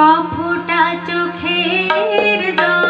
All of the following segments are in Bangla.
কফোটা চোখের জল।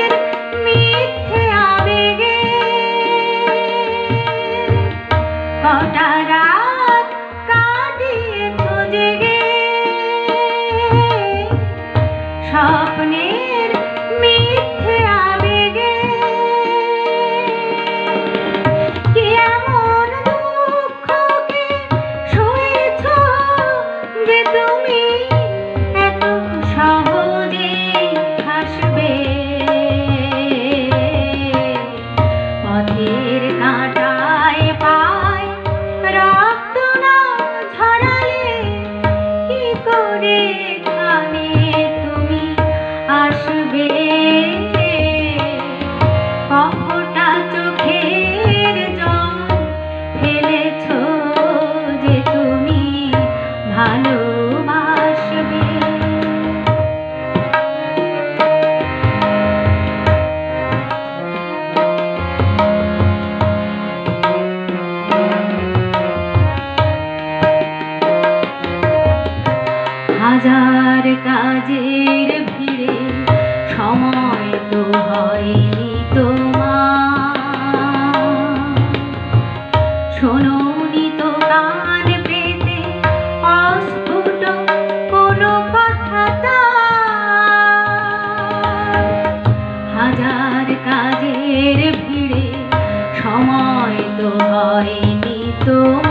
স্বপ্নের মিথ্যে আবেগে। কি এমন দুঃখকে সয়েছ যে তুমি এত সহজে হাসবে? পথের কাঁটায় পায় রক্ত না ঝরালে কি করে হাজার কাজের ভিড়ে সময় তো হয়নি তোমার। তো হাজার কাজের ভিড়ে সময় তো হয়নি তোমার।